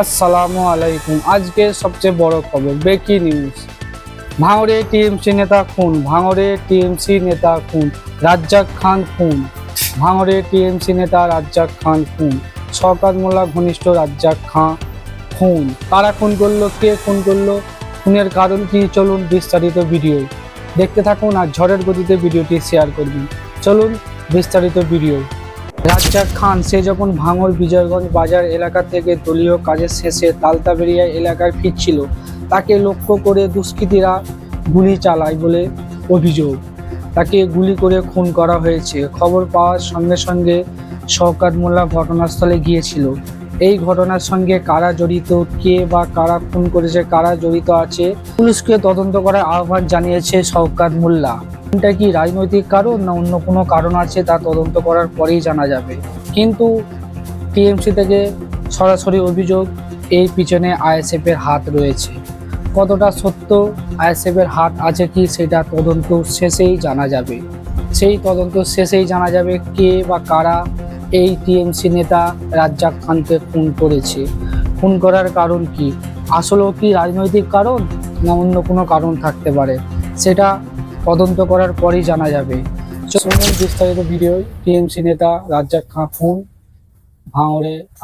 আসসালামু আলাইকুম। আজকে সবচেয়ে বড় খবর ব্রেকিং নিউজ ভাঙড়ে টিএমসি নেতা খুন, ভাঙড়ে টিএমসি নেতা খুন, রাজ্জাক খান খুন। ভাঙড়ে টিএমসি নেতা রাজ্জাক খান খুন, শওকাত মোল্লা ঘনিষ্ঠ রাজ্জাক খান খুন। কারা খুন করল, কে খুন করল, খুনের কারণ কি, চলুন বিস্তারিত ভিডিও দেখতে থাকুন আর ঝড়ের গতিতে ভিডিওটি শেয়ার করবেন। চলুন বিস্তারিত ভিডিও রাজ্জাক খান, সে যখন ভাঙর বিজয়গঞ্জ বাজার এলাকা থেকে দলীয় কাজের শেষে তালতাবেরিয়া এলাকায় ফিরছিল, তাকে লক্ষ্য করে দুষ্কৃতীরা গুলি চালায় বলে অভিযোগ। তাকে গুলি করে খুন করা হয়েছে। খবর পাওয়ার সঙ্গে সঙ্গে শওকাত মোল্লা ঘটনাস্থলে গিয়েছিল। এই ঘটনার সঙ্গে কারা জড়িত, কে বা কারা খুন করেছে, কারা জড়িত আছে, পুলিশকে তদন্ত করার আহ্বান জানিয়েছে শওকাত মোল্লা। এটা কি রাজনৈতিক কারণ না অন্য কোনো কারণ আছে তা তদন্ত করার পরেই জানা যাবে। কিন্তু টিএমসি থেকে সরাসরি অভিযোগ, এই পিছনে আইএসএফ এর হাত রয়েছে। কতটা সত্য আইএসএফ এর হাত আছে কি সেটা তদন্ত শেষেই জানা যাবে। সেই তদন্ত শেষেই জানা যাবে কে বা কারা এই টিএমসি নেতা রাজ্জাক খানকে খুন করেছে। খুন করার কারণ কি? আসলেও কি রাজনৈতিক কারণ না অন্য কোনো কারণ থাকতে পারে? সেটা তদন্ত করার পরই জানা যাবে। শুনুন বিস্তারিত ভিডিও। টিএমসি নেতা রাজ্জাক খাঁ খুন।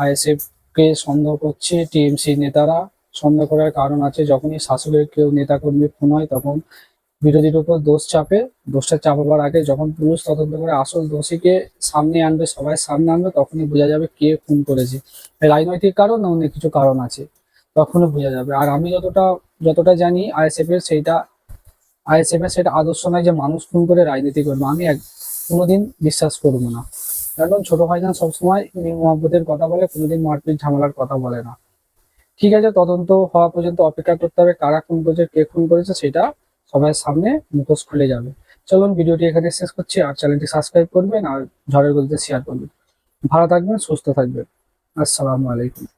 আইএসএফ কে সন্দেহ করছে টিএমসি নেতারা। সন্দেহ করার কারণ আছে, যখনই শাসকের কেউ নেতাকর্মী খুন হয় তখন বিরোধীর উপর দোষ চাপে। দোষটা চাপাবার আগে যখন পুলিশ তদন্ত করে আসল দোষীকে সামনে আনবে, সবাই সামনে আনবে, তখনই বোঝা যাবে কে খুন করেছে। রাজনৈতিক কারণ না অন্য কিছু কারণ আছে, তখনই বোঝা যাবে। আর আমি যতটা যতটা জানি আইএসএফ এর সেইটা আইএসএফ এর সেটা আদর্শ নয় যে মানুষ খুন করে রাজনীতি করবে। আমি এক কোনোদিন বিশ্বাস করব না। কারণ ছোট ভাইজান সবসময় মোহাম্মদের কথা বলে, কোনোদিন মারপিট ঝামেলার কথা বলে না। ঠিক আছে, তদন্ত হওয়া পর্যন্ত অপেক্ষা করতে হবে কারা খুন করেছে কে খুন করেছে, সেটা সবার সামনে মুখোশ খুলে যাবে। চলুন ভিডিওটি এখানে শেষ করছি, আর চ্যানেলটি সাবস্ক্রাইব করবেন, আর ঝড়ের গতিতে শেয়ার করবেন। ভালো থাকবেন, সুস্থ থাকবেন। আসসালামু আলাইকুম।